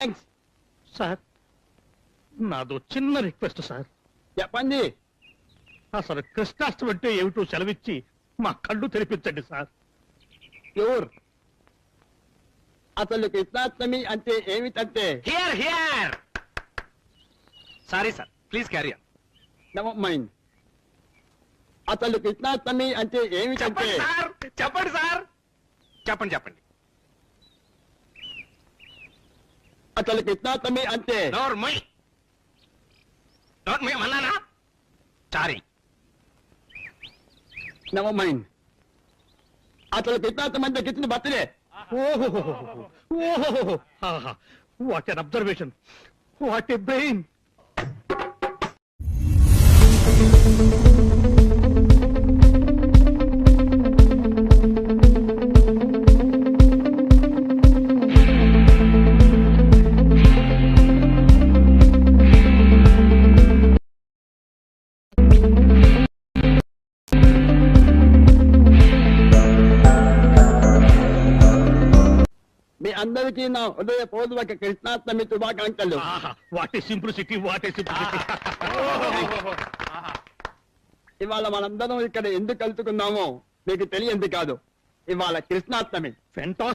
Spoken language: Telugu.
థ్యాంక్స్ సార్ నాదో చిన్న రిక్వెస్ట్ సార్ చెప్పండి. అసలు కృష్ణాష్టమి అంటే ఏమిటో సెలవిచ్చి మా కళ్ళు తెరిపించండి సార్ ప్యూర్ అసలు కృష్ణాష్టమి అంటే ఏమిటంటే? Hear hear sorry sir please carry on never mind అసలు కృష్ణాష్టమి అంటే ఏమిటంటే? చెప్పండి సార్ చెప్పండి సార్ చెప్పండి చెప్పండి. అసలు కృష్ణాష్టమి అంటే డోర్ మై డోర్ మై అన్నానా సారీ. నవ మైండ్ కృష్ణాష్టమి అంటే కృష్ణ బర్త్డే. ఓహో ఓహో what an observation what a brain అందరికీ నా హృదయపూర్వక కృష్ణాష్టమి శుభాకాంక్షలు. వాట్ సింప్లిసిటీ వాట్ సింప్లిసిటీ ఇవాళ మనందరం ఇక్కడ ఎందుకు కలుసుకున్నామో మీకు తెలియంది కాదు. ఇవాళ కృష్ణాష్టమి. ఫెంటాస్